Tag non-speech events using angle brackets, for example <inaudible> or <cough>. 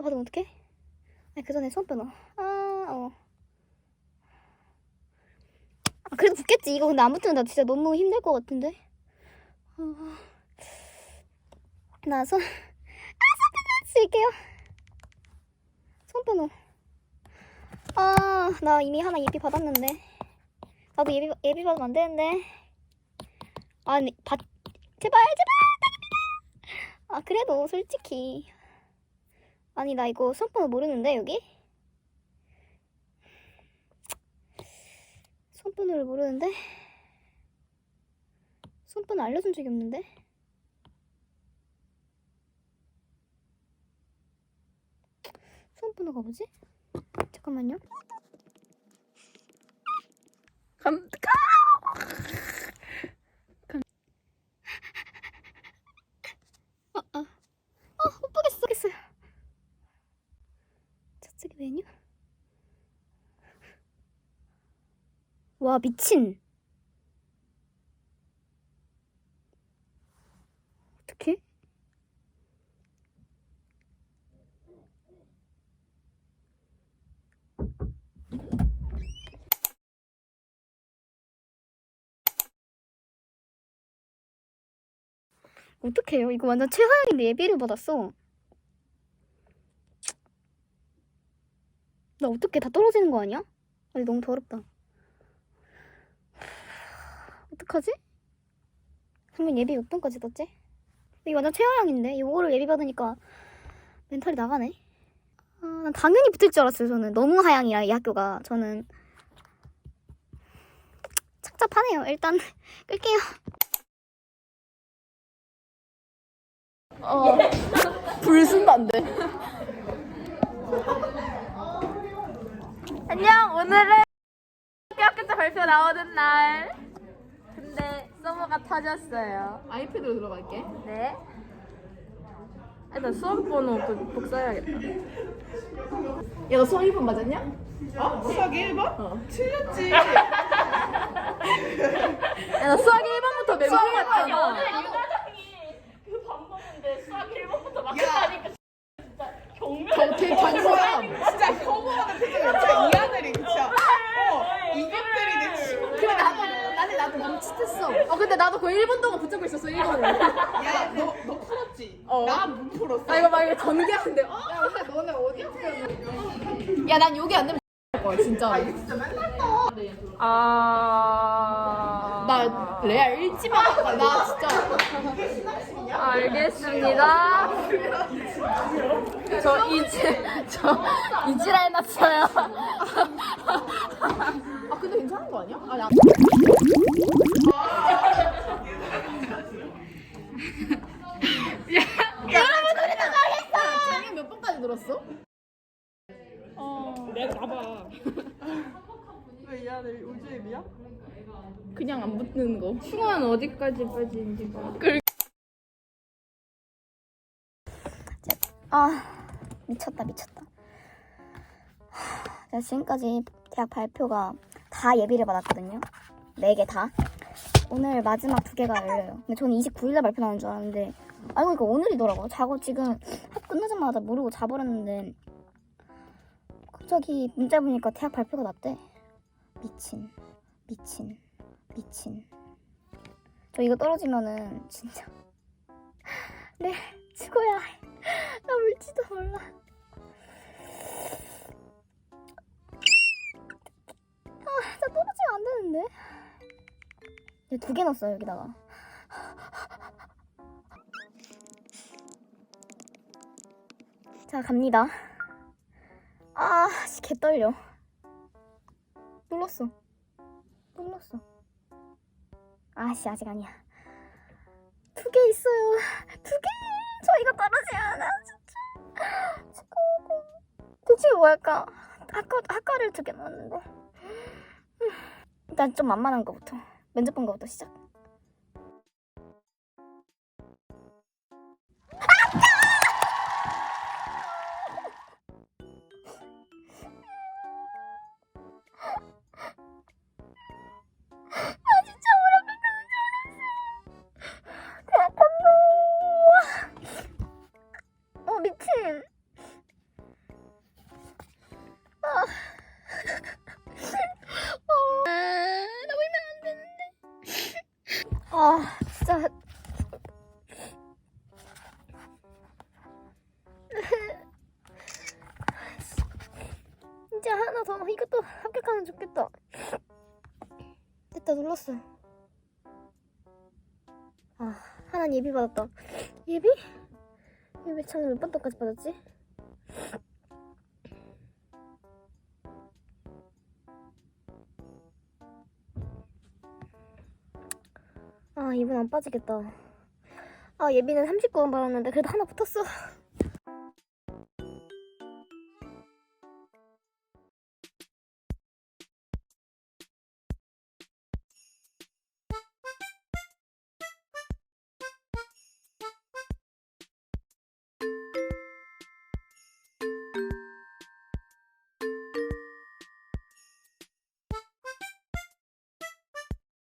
손번호 받으면 어떡해? 아니 그 전에 손번호 아 어. 아 그래도 붙겠지. 이거 근데 안 붙으면 나 진짜 너무 힘들 것 같은데? 어... 아, 손번호 쓸게요. 손번호 아나 이미 하나 예비 받았는데. 나도 예비 예비 받으면 안 되는데. 아니 받 제발 제발 아 그래도 솔직히 아니 나 이거 수험번호 모르는데 여기? 수험번호를 모르는데? 수험번호 알려준 적이 없는데? 수험번호가 뭐지? 잠깐만요 감, 어, 어. 어, 못 보겠어, 보겠어요. 저쪽이 메뉴? 와, 미친. 어떡해? 어떡해요? 이거 완전 최하향인데 예비를 받았어. 나 어떻게 다 떨어지는 거 아니야? 아니 너무 더럽다. 어떡하지? 그러면 예비 몇 번까지 떴지? 이거 완전 최하향인데 이거를 예비 받으니까 멘탈이 나가네. 아, 난 당연히 붙을 줄 알았어요. 저는 너무 하향이야 이 학교가. 저는 착잡하네요. 일단 <laughs> 끌게요. 어. 불순단데. 안녕, 오늘은 학교학교자 발표 나오는 날. 근데 서버가 터졌어요. 아이패드로 들어갈게. 네. 일단 수험 번호 복- 복사해야겠다. 야, 너 수학 1번 맞았냐? 어? 수학 1번? 어. 틀렸지. 야, 나 수학 1번부터 메모해왔잖아. 저 되게 경고야. 진짜 경고하는 표정이 진짜 이 하늘이 진짜. 어, 이것들이 내 친구. 그래, 나도, 나는 나도 멈칫했 어. 어, 근데 나도 거의 1번 동안 붙잡고 있었어, 1번을. 야, 너, 너 풀었지? 어. 나못 풀었어. 아, 이거 막 이거 전개하는데. 어? 야, 근데 너네 어디 야, 난 여기 안 되면 <laughs> 거야, 진짜. 진짜 맨날 떠. 아. 나 레알 일지만 가. 나 진짜. 알겠습니다. 저 이제 저 이지라 해놨어요. 아, 근데 괜찮은 거 아니야? 아니, 안 여러분, 우리 다 망했어! 작년 몇 번까지 들었어? 왜 이하늘 우주앱이야? 그냥 안 붙는 거. 충원 어디까지 빠지는지 봐. 아 미쳤다 미쳤다. 하, 제가 지금까지 대학 발표가 다 예비를 받았거든요. 네 개 다. 오늘 마지막 두 개가 열려요. 근데 저는 29일날 발표 나오는 줄 알았는데 알고 보니까 오늘이더라고요. 자고 지금 학교 끝나자마자 모르고 자버렸는데 갑자기 문자 보니까 대학 발표가 났대. 미친 미친 미친 저 이거 떨어지면은 진짜 <laughs> 네 죽어야 해. <laughs> 나 울지도 몰라. 아, 나 떨어지면 안 되는데. 두개 넣었어요, 여기다가. 자, 갑니다. 아, 씨, 개 떨려. 눌렀어. 눌렀어. 아씨, 아직 아니야. 두 개 있어요. 두 개! 저 이거 떨어지면 나 진짜. 지금, 대체 뭐 할까? 학과, 학과를 두 개 넣었는데. 음, 일단 좀 만만한 거부터. 면접 본 거부터 시작. 미친. 아. 어. 아, 나 울면 안 되는데. 아, 진짜. 이제 하나 더. 이것도 합격하면 좋겠다. 됐다, 눌렀어. 아, 하나 예비 받았다. 예비? 예비 창몇 번도까지 받았지? 아 이분 안 빠지겠다 아 예비는 39원 받았는데 그래도 하나 붙었어